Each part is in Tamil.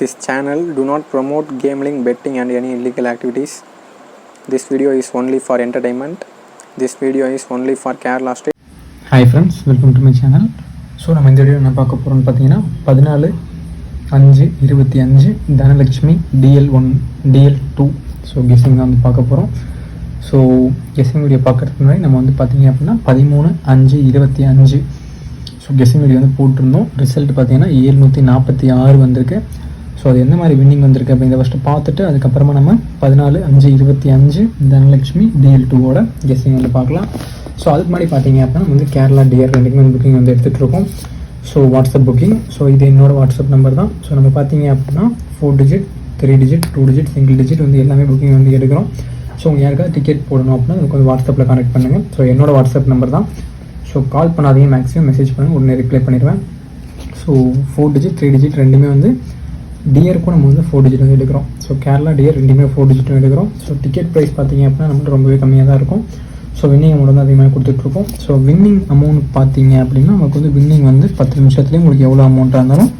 This channel. Do not promote gambling, betting and any illegal activities. This video is only for entertainment. This video is only for Kerala state. Hi friends welcome to my channel so நம்ம இந்த வீடியோ என்ன பார்க்க போகிறோம்னு பார்த்தீங்கன்னா பதினாலு அஞ்சு இருபத்தி அஞ்சு Dhanalakshmi DL one DL two so guessing தான் வந்து பார்க்க போகிறோம் ஸோ கெஸிங் வீடியோ பார்க்குறதுக்கு முன்னாடி நம்ம வந்து பார்த்தீங்க அப்படின்னா பதிமூணு அஞ்சு இருபத்தி அஞ்சு. ஸோ கெஸிங் வீடியோ வந்து போட்டிருந்தோம். ரிசல்ட் பார்த்தீங்கன்னா ஏழ்நூற்றி நாற்பத்தி ஆறு வந்திருக்கு. ஸோ அது எந்த மாதிரி வின்னிங் வந்திருக்கு அப்படிங்கிறத ஃபஸ்ட்டு பார்த்துட்டு அதுக்கப்புறமா நம்ம பதினாலு அஞ்சு இருபத்தி அஞ்சு தனலட்சுமி டிஎல் டூவோட கெஸ்ஸிங் வந்து பார்க்கலாம். ஸோ அதுக்கு முன்னாடி பார்த்தீங்க அப்படின்னா வந்து கேரளா டிஆர் ரெண்டுக்குமே புக்கிங் வந்து எடுத்துகிட்டு இருக்கோம். ஸோ வாட்ஸ்அப் புக்கிங் ஸோ இது என்னோட வாட்ஸ்அப் நம்பர் தான். ஸோ நம்ம பார்த்தீங்க அப்படின்னா four digit three digit two digit single digit வந்து எல்லாமே புக்கிங் வந்து எடுக்கிறோம். ஸோ உங்கள் யாருக்காவது டிக்கெட் போடணும் அப்படின்னா எனக்கு வந்து வாட்ஸ்அப்பில் கனெக்ட் பண்ணுங்கள் ஸோ என்னோட வாட்ஸ்அப் நம்பர் தான். ஸோ கால் பண்ணாதீங்க மேக்ஸிமம் மெசேஜ் பண்ணுங்கள் உடனே ரிப்ளை பண்ணிடுவேன். So four digit three digit ரெண்டுமே வந்து டியருக்கும் நம்ம வந்து ஃபோர் டிஜிட் வந்து எடுக்கிறோம். ஸோ கேரளா டியர் ரெண்டுமே ஃபோர் டிஜிட்டும் எடுக்கிறோம். ஸோ டிக்கெட் ப்ரைஸ் பார்த்தீங்க அப்படின்னா நம்ம ரொம்பவே கம்மியாக தான் இருக்கும். ஸோ வின்னிங் அமௌண்ட் வந்து அதிகமாக கொடுத்துட்ருக்கோம் ஸோ வின்னிங் அமௌண்ட் பார்த்தீங்க அப்படின்னா நமக்கு வந்து வின்னிங் வந்து பத்து நிமிஷத்துலேயே உங்களுக்கு எவ்வளோ அமௌண்ட்டாக இருந்தாலும்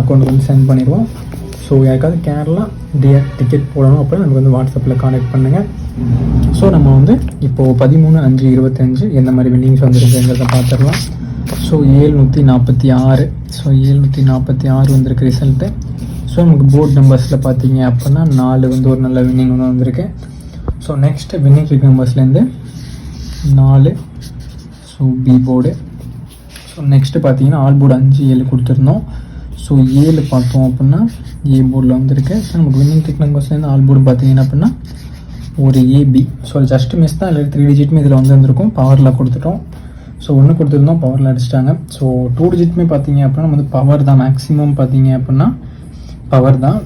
அக்கௌண்ட்டுக்கு வந்து சென்ட் பண்ணிடுவோம். ஸோ யாருக்காவது கேரளா டியர் டிக்கெட் போடணும் அப்படின்னா நமக்கு வந்து வாட்ஸ்அப்பில் காண்டக்ட் பண்ணுங்கள் ஸோ நம்ம வந்து இப்போது பதிமூணு அஞ்சு இருபத்தஞ்சு எந்த மாதிரி வின்னிங்ஸ் வந்துருக்குங்கிறத பார்த்துடலாம். ஸோ ஏழ்நூற்றி நாற்பத்தி ஆறு. ஸோ ஏழ்நூற்றி நாற்பத்தி ஆறு வந்திருக்கு ரிசல்ட்டு ஸோ நமக்கு போர்ட் நம்பர்ஸில் பார்த்தீங்க அப்படின்னா நாலு வந்து ஒரு நல்ல வின்னிங் வந்து வந்திருக்கு. ஸோ நெக்ஸ்ட்டு வின்னிங் ட்ரிக் நம்பர்ஸ்லேருந்து நாலு. So B board so next பார்த்தீங்கன்னா ஆல் போர்டு அஞ்சு ஏழு கொடுத்துருந்தோம். ஸோ ஏழு பார்த்தோம் அப்படின்னா ஏ போர்டில் வந்திருக்கு. ஸோ நமக்கு வின்னிங் ட்ரிக் நம்பர்ஸ்லேருந்து ஆல் போர்டு பார்த்தீங்கன்னா அப்படின்னா ஒரு ஏபி ஸோ ஜஸ்ட் மிஸ் தான். இல்லை த்ரீ டிஜிட்டுமே இதில் வந்து வந்திருக்கும் பவரில் கொடுத்துட்டோம். ஸோ ஒன்று கொடுத்துருந்தோம். பவரில் அடிச்சிட்டாங்க. ஸோ டூ டிஜிட்டுமே பார்த்தீங்க அப்படின்னா நம்ம வந்து பவர் தான். மேக்ஸிமம் பார்த்தீங்க அப்படின்னா பவர் தான்.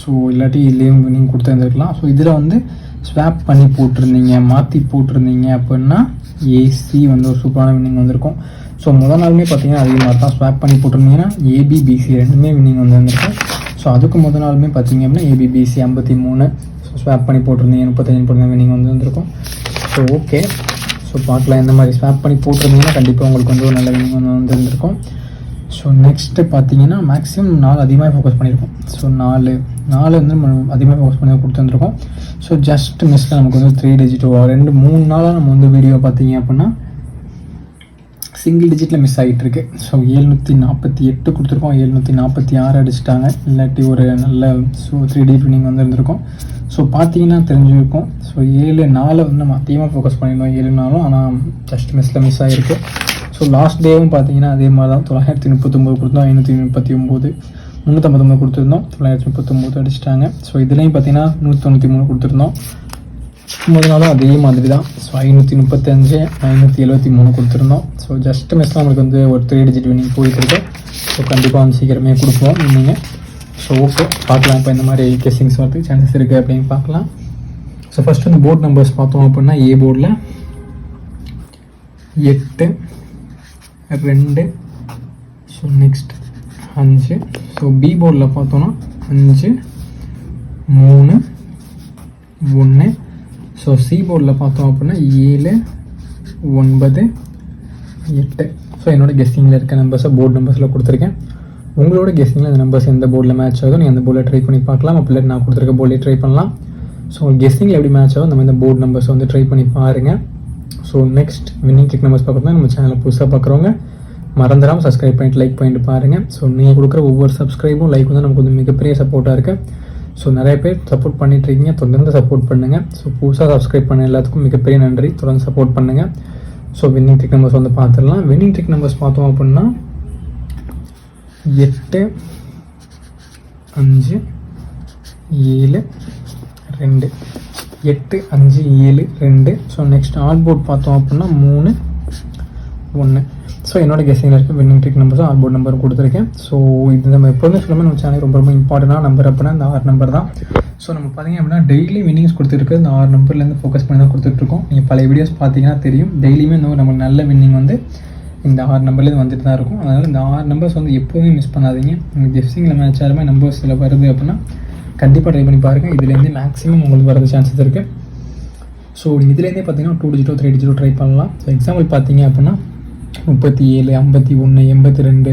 ஸோ இல்லாட்டி இதுலேயும் நீங்கள் கொடுத்துருந்துருக்கலாம். ஸோ இதில் வந்து ஸ்வாப் பண்ணி போட்டிருந்தீங்க மாற்றி போட்டிருந்தீங்க அப்படின்னா ஏசி வந்து ஒரு சூப்பரான வின்னிங் வந்திருக்கும். ஸோ முதல் நாளுமே பார்த்தீங்கன்னா அதே மாதிரி தான் ஸ்வாப் பண்ணி போட்டிருந்தீங்கன்னா ஏபிபிசி ரெண்டுமே வின்னிங் வந்து வந்திருக்கும் ஸோ அதுக்கு முதல் நாளுமே பார்த்தீங்க அப்படின்னா ஏபிபிசி ஐம்பத்தி மூணு. ஸோ ஸ்வாப் பண்ணி போட்டிருந்தீங்க முப்பத்தஞ்சு போட்டிருந்தீங்க வின்னிங் வந்து வந்திருக்கும் ஸோ ஓகே ஸோ பார்க்கலாம் இந்த மாதிரி ஸ்வாப் பண்ணி போட்டிருந்தீங்கன்னா கண்டிப்பாக உங்களுக்கு வந்து ஒரு நல்ல வின்னிங் வந்து வந்துருந்துருக்கும். ஸோ நெக்ஸ்ட்டு பார்த்தீங்கன்னா மேக்ஸிமம் நாலு அதிகமாக ஃபோக்கஸ் பண்ணியிருக்கோம். ஸோ நாலு நாலு வந்து நம்ம அதிகமாக ஃபோக்கஸ் பண்ணி கொடுத்துருந்துருக்கோம் ஸோ ஜஸ்ட் மிஸ்ஸில் நமக்கு வந்து த்ரீ டிஜிட்டோ ரெண்டு மூணு நாளாக நம்ம வந்து வீடியோ பார்த்தீங்க அப்படின்னா சிங்கிள் டிஜிட்டில் மிஸ் ஆகிட்டுருக்கு ஸோ ஏழ்நூற்றி நாற்பத்தி எட்டு கொடுத்துருக்கோம். ஏழ்நூற்றி நாற்பத்தி ஆறு அடிச்சிட்டாங்க. இல்லாட்டி ஒரு நல்ல ஸோ த்ரீ டி பிரிண்டிங் வந்து இருந்திருக்கும் ஸோ பார்த்தீங்கன்னா தெரிஞ்சிருக்கும். ஸோ ஏழு நாலு வந்து நம்ம அதிகமாக ஃபோக்கஸ் பண்ணியிருந்தோம். ஏழு நாளும் ஆனால் ஜஸ்ட் மிஸ்ஸில் மிஸ் ஆகிருக்கு ஸோ லாஸ்ட் டேவும் பார்த்தீங்கன்னா அதே மாதிரி தான் தொள்ளாயிரத்தி முப்பத்தொம்போது கொடுத்தோம். ஐநூற்றி முப்பத்தி ஒம்பது. முந்நூற்றம்பத்தொம்பது கொடுத்துருந்தோம். தொள்ளாயிரத்தி முப்பத்தொம்போது அடிச்சிட்டாங்க. ஸோ இதுலேயும் பார்த்தீங்கன்னா நூற்றி தொண்ணூற்றி மூணு கொடுத்துருந்தோம். முதல் நாளும் அதே மாதிரி தான் ஸோ ஐநூற்றி முப்பத்தஞ்சு ஐநூற்றி எழுபத்தி மூணு கொடுத்துருந்தோம். ஸோ ஜஸ்ட் மிஸ் நம்மளுக்கு வந்து ஒரு த்ரீ டிஜிட் வினிங் போயிட்டு ஸோ கண்டிப்பாக வந்து சீக்கிரமே கொடுப்போம் நீங்கள் ஸோ ஓகே பார்க்கலாம். இப்போ இந்த மாதிரி கெஸ்ஸிங்ஸ் வரதுக்கு சான்சஸ் இருக்குது அப்படின்னு பார்க்கலாம். ஸோ ஃபஸ்ட்டு வந்து போர்டு நம்பர்ஸ் பார்த்தோம் அப்படின்னா ஏ போர்டில் எட்டு ரெண்டு. ஸோ நெக்ஸ்ட் அஞ்சு. ஸோ பி போர்டில் பார்த்தோன்னா அஞ்சு மூணு ஒன்று ஸோ சி போர்டில் பார்த்தோம் அப்படின்னா ஏழு ஒன்பது எட்டு. ஸோ என்னோட கெஸ்டிங்கில் இருக்க நம்பர்ஸை போர்டு நம்பர்ஸில் கொடுத்துருக்கேன். உங்களோட கெஸ்டிங்கில் அந்த நம்பர்ஸ் எந்த போர்டில் மேட்ச் ஆகுதோ நீங்கள் அந்த போர்டில் ட்ரை பண்ணி பார்க்கலாம். அப்படி நான் கொடுத்துருக்க போர்டில் ட்ரை பண்ணலாம். ஸோ கெஸ்டிங்கில் எப்படி மேட்ச் ஆகும் நம்ம இந்த போர்டு நம்பர்ஸ் வந்து ட்ரை பண்ணி பாருங்கள் ஸோ நெக்ஸ்ட் வின்னிங் கிக் நம்பர்ஸ் பார்க்குறது நம்ம சேனலை புதுசாக பார்க்குறவங்க மறந்துடாமல் சப்ஸ்கிரைப் பண்ணிட்டு லைக் பண்ணிட்டு பாருங்கள் ஸோ நீங்கள் கொடுக்குற ஒவ்வொரு சப்ஸ்கிரைபும் லைக் வந்து நமக்கு வந்து மிகப்பெரிய சப்போர்ட்டாக இருக்குது ஸோ நிறைய பேர் சப்போர்ட் பண்ணிட்டுருக்கீங்க தொடர்ந்து சப்போர்ட் பண்ணுங்கள் ஸோ புதுசாக சப்ஸ்கிரைப் பண்ண எல்லாத்துக்கும் மிகப்பெரிய நன்றி. தொடர்ந்து சப்போர்ட் பண்ணுங்கள் ஸோ வின்னிங் ட்ரிக் நம்பர்ஸ் வந்து பார்த்துடலாம். வின்னிங் ட்ரிக் நம்பர்ஸ் பார்த்தோம் அப்படின்னா எட்டு அஞ்சு ஏழு ரெண்டு. எட்டு அஞ்சு ஏழு ரெண்டு. ஸோ நெக்ஸ்ட் ஆல் போர்ட் பார்த்தோம் அப்படின்னா மூணு ஒன்று ஸோ என்னோட கெஸ்டிங்கில் இருக்க வின்னிங் ட்ரிக் நம்பர்ஸும் ஆல் போர்ட் நம்பர் கொடுத்துருக்கேன். ஸோ இது நம்ம எப்போதுமே சொல்லுமே நம்ம சேனல் ரொம்ப ரொம்ப இம்பார்ட்டண்டான நம்பர் அப்படின்னா இந்த ஆறு நம்பர் தான். ஸோ நம்ம பார்த்தீங்க அப்படின்னா டெய்லி வின்னிங்ஸ் கொடுத்துருக்கு. இந்த ஆறு நம்பர்லேருந்து ஃபோக்கஸ் பண்ணி தான் கொடுத்துட்ருக்கோம். நீங்கள் பழைய வீடியோஸ் பார்த்தீங்கன்னா தெரியும். டெய்லியுமே இந்த நம்ம நல்ல வின்னிங் வந்து இந்த ஆறு நம்பர்லேருந்து வந்துட்டு தான் இருக்கும். அதனால் இந்த ஆறு நம்பர்ஸ் வந்து எப்போதுமே மிஸ் பண்ணாதீங்க. உங்களுக்கு கெஃப்சிங்கில் மேட்ச் ஆகிற மாதிரி நம்பர்ஸில் வருது அப்படின்னா கண்டிப்பாக ட்ரை பண்ணி பாருங்கள் இதுலேருந்து மேக்ஸிமம் உங்களுக்கு வரது சான்சஸ் இருக்குது ஸோ இதுலேருந்தே பார்த்தீங்கன்னா டூ டிஜிட்டோ த்ரீ டிஜிட்டோ ட்ரை பண்ணலாம். ஸோ எக்ஸாம்பிள் பார்த்தீங்க அப்படின்னா முப்பத்தி ஏழு ஐம்பத்தி ஒன்று எண்பத்தி ரெண்டு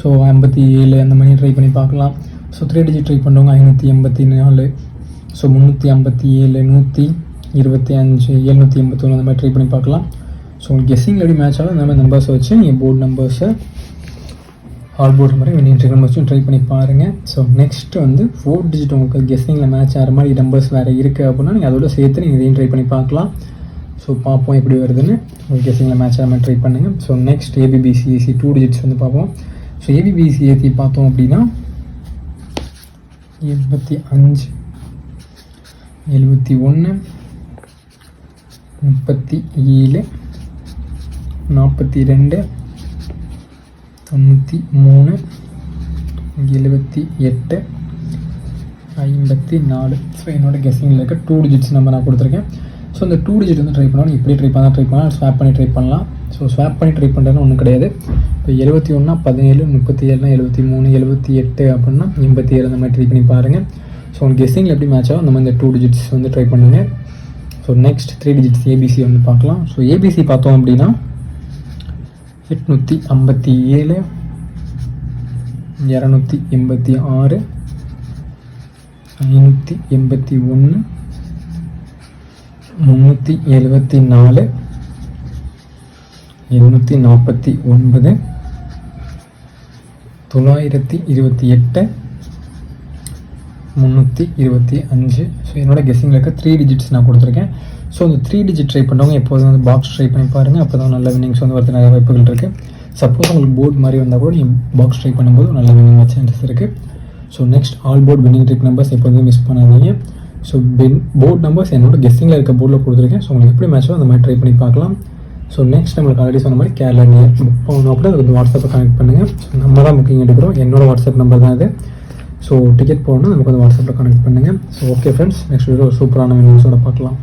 ஸோ ஐம்பத்தி ஏழு அந்த மாதிரி ட்ரை பண்ணி பார்க்கலாம். ஸோ த்ரீ டிஜிட் ட்ரை பண்ணுறவங்க ஐநூற்றி எண்பத்தி நாலு ஸோ முந்நூற்றி ஐம்பத்தி ஏழு நூற்றி இருபத்தி அஞ்சு எழுநூற்றி எண்பத்தொன்று அந்த மாதிரி ட்ரை பண்ணி பார்க்கலாம். ஸோ உங்களுக்கு கெஸ்ஸிங் எப்படி மேட்ச் ஆகும் அந்த மாதிரி நம்பர்ஸை வச்சு நீங்கள் போர்டு நம்பர்ஸை ஆல் போர்டு மாதிரி வினிங் ட்ரிகர் வச்சும் ட்ரை பண்ணி பாருங்கள் ஸோ நெக்ஸ்ட் வந்து ஃபோர் டிஜிட் உங்களுக்கு கெஸ்ஸிங்கில் மேட்ச் ஆகிற மாதிரி நம்பர்ஸ் வேறு இருக்குது அப்படின்னா நீங்கள் அதோட சேர்த்து நீங்கள் இதையும் ட்ரை பண்ணி பார்க்கலாம். ஸோ பார்ப்போம் எப்படி வருதுன்னு. உங்களுக்கு கெஸ்ஸிங்கில் மேட்ச் ஆகிற மாதிரி ட்ரை பண்ணுங்கள் so next AB BC AC two digits வந்து பார்ப்போம். ஸோ ஏபிபிசிஏசி பார்த்தோம் அப்படின்னா எண்பத்தி அஞ்சு எழுபத்தி ஒன்று முப்பத்தி ஏழு நாற்பத்தி ரெண்டு தொண்ணூற்றி மூணு எழுபத்தி எட்டு ஐம்பத்தி நாலு. ஸோ என்னோடய கெஸ்ஸிங்கில் இருக்க டூ டிஜிட்ஸ் நம்பர் நான் கொடுத்துருக்கேன். ஸோ இந்த டூ டிஜிட் வந்து ட்ரை பண்ணணும். இப்படி ட்ரை பண்ணால் ட்ரை பண்ணலாம். ஸ்வாப் பண்ணி ட்ரை பண்ணலாம். ஸோ ஸ்வாப் பண்ணி ட்ரை பண்ணுறதுன்னு ஒன்றும் கிடையாது. இப்போ எழுபத்தி ஒன்றா பதினேழு முப்பத்தி ஏழுனா எழுபத்தி மூணு எழுபத்தி எட்டு அப்படின்னா எண்பத்தி ஏழு அந்த மாதிரி ட்ரை பண்ணி பாருங்கள் ஸோ உங்கள் கெஸ்ஸிங்கில் எப்படி மேட்ச் ஆகும் அந்த மாதிரி இந்த டூ டிஜிட்ஸ் வந்து ட்ரை பண்ணுங்கள் so next three digits ABC வந்து பார்க்கலாம். ஸோ ஏபிசி பார்த்தோம் அப்படின்னா எட்நூற்றி ஐம்பத்தி ஏழு இரநூத்தி எண்பத்தி ஆறு ஐநூற்றி எண்பத்தி ஒன்று முந்நூற்றி எழுபத்தி நாலு எண்ணூற்றி நாற்பத்தி ஒன்பது தொள்ளாயிரத்தி இருபத்தி எட்டு முந்நூற்றி இருபத்தி அஞ்சு. ஸோ என்னோடய கெஸ்ஸிங்கில் இருக்க த்ரீ டிஜிட்ஸ் நான் கொடுத்துருக்கேன். ஸோ அந்த த்ரீ டிஜிட் ட்ரை பண்ணவங்க எப்போதும் வந்து பாக்ஸ் ட்ரை பண்ணி பாருங்கள் அப்போ தான் நல்ல வின்னிங்ஸ் வந்து வரது நிறைய வாய்ப்புகள் இருக்குது சப்போஸ் உங்களுக்கு போர்டு மாதிரி வந்தால் கூட நீங்கள் பாக்ஸ் ட்ரை பண்ணும்போது நல்ல வின்னிங் சான்சஸ் இருக்குது so next all board winning trick numbers எப்போதும் மிஸ் பண்ணாதீங்க. ஸோ பென் போர்ட் நம்பர்ஸ் என்னோட கெஸ்டிங்கில் இருக்க போர்டில் கொடுத்துருக்கேன். ஸோ உங்களுக்கு எப்படி மேட்ச்சோ அந்த மாதிரி ட்ரை பண்ணி பார்க்கலாம். ஸோ நெக்ஸ்ட் நம்மளுக்கு ஆல்ரெடி சொன்ன மாதிரி கேரளா நியர் புக் பண்ணணும் கூட அதுக்கு வந்து வாட்ஸ்அப்பை கனெக்ட் பண்ணுங்கள் ஸோ நம்ம தான் புக்கிங் எடுக்கிறோம். என்னோட வாட்ஸ்அப் நம்பர் தான் இது. ஸோ டிக்கெட் போகணுன்னா நமக்கு வந்து வாட்ஸ்அப்பில் கனெக்ட் பண்ணுங்கள் so okay friends next video சூப்பரான நியூஸோட பார்க்கலாம்.